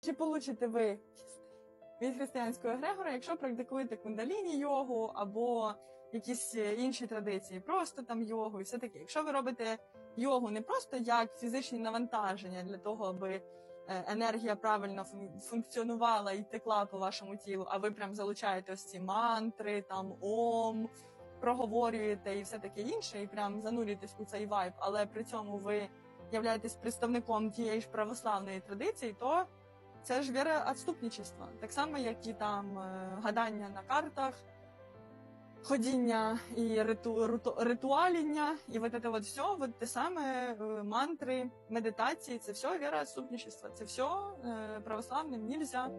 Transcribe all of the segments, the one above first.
Чи получите ви від християнського егрегора, якщо практикуєте кундаліні йогу або якісь е, інші традиції, просто там йогу і все таке. Якщо ви робите йогу не просто як фізичні навантаження для того, аби е, енергія правильно фун- функціонувала і текла по вашому тілу, а ви прям залучаєте ось ці мантри, там ом, проговорюєте і все таке інше, і прям занурюєтесь у цей вайб, але при цьому ви являєтесь представником тієї ж православної традиції, то це ж віра відступничества. Так само, як і там е, гадання на картах, ходіння і риту, риту, ритуаління, і от це от все, от те саме е, мантри, медитації, це все віра відступничества, це все православним нельзя.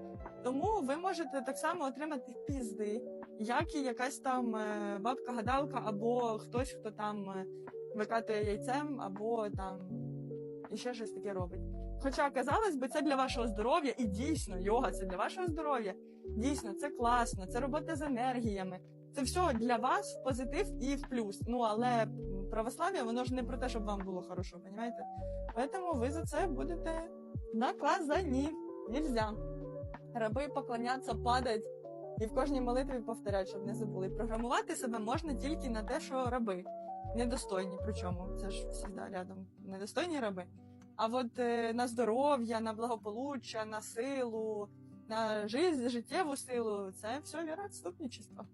Тому ви можете так само отримати пізди, як і якась там е, бабка-гадалка, або хтось, хто там викатує яйцем, або там і ще щось таке робить. Хоча, казалось би, це для вашого здоров'я, і дійсно, йога це для вашого здоров'я. Дійсно, це класно, це робота з енергіями. Це все для вас в позитив і в плюс. Ну але православ'я, воно ж не про те, щоб вам було хорошо, розумієте? Тому ви за це будете наказані. Нельзя. Раби поклонятися, падать і в кожній молитві повторять, щоб не забули. Програмувати себе можна тільки на те, що раби. Недостойні, причому це ж завжди рядом недостойні раби. А от е, на здоров'я, на благополуччя, на силу, на життєву силу це все віра відступничества.